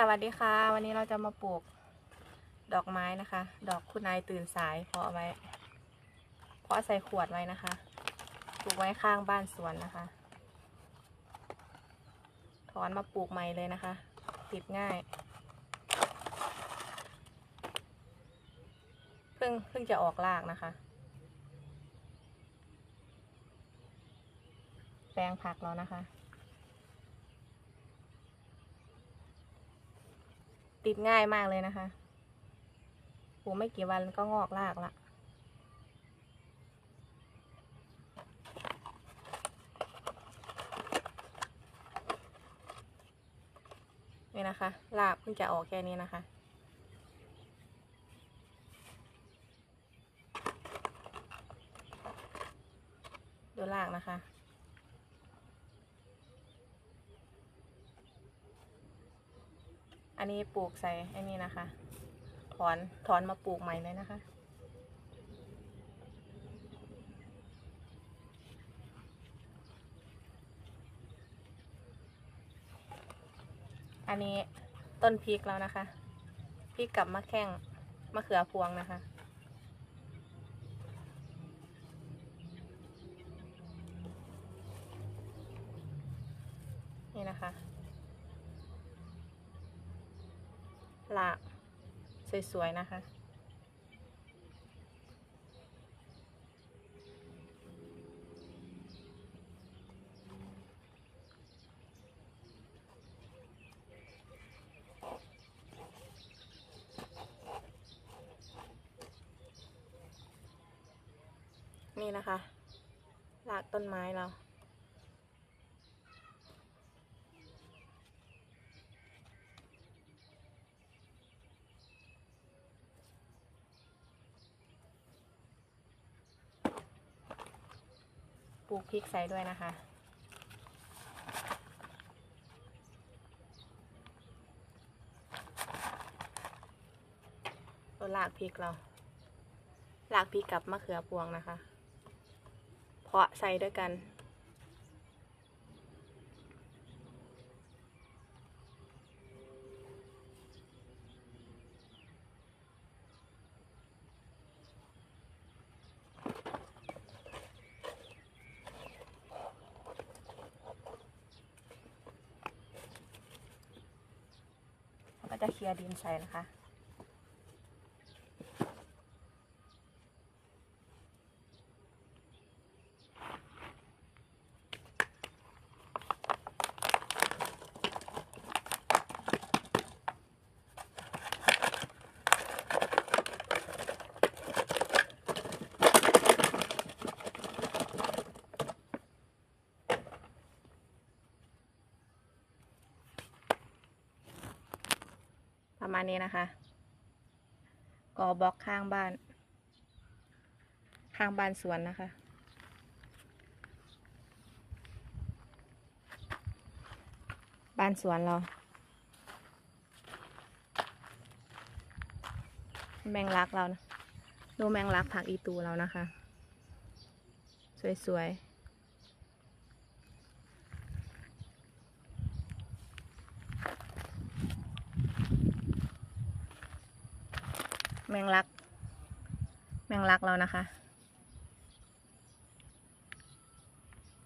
สวัสดีค่ะ วันนี้เราจะมาปลูกดอกไม้นะคะ ดอกคุณนายตื่นสายเพาะไว้เพาะใส่ขวดไว้นะคะปลูกไว้ข้างบ้านสวนนะคะ ถอนมาปลูกใหม่เลยนะคะ ติดง่ายเพิ่งเพิ่งจะออกรากนะคะแปลงผักแล้วนะคะ ติดง่ายมากเลยนะคะปลูกไม่กี่วันก็งอกรากละนี่นะคะรากเพิ่งจะออกแค่นี้นะคะดูรากนะคะ อันนี้ปลูกใส่ไอ้นี่นะคะ ถอนถอนมาปลูกใหม่เลยนะคะ อันนี้ต้นพริกแล้วนะคะพริกกับมะแข้งมะเขือพวงนะคะนี่นะคะห ลากสวยๆ นะคะ นี่นะคะรากต้นไม้เรา ปลูกพริกใส่ด้วยนะคะ ตัวลากพริกเรา ลากพริกกับมะเขือพวงนะคะ เพาะใส่ด้วยกัน ก็จะเคลียร์ดินใส่นะคะ ประมาณนี้นะคะกอบล็อกข้างบ้าน ข้างบ้านสวนนะคะ บ้านสวนเรา แมงลักเรานะดูแมงลักผักอีตูเรานะคะ สวยๆ แมงลัก แมงลักเรานะคะ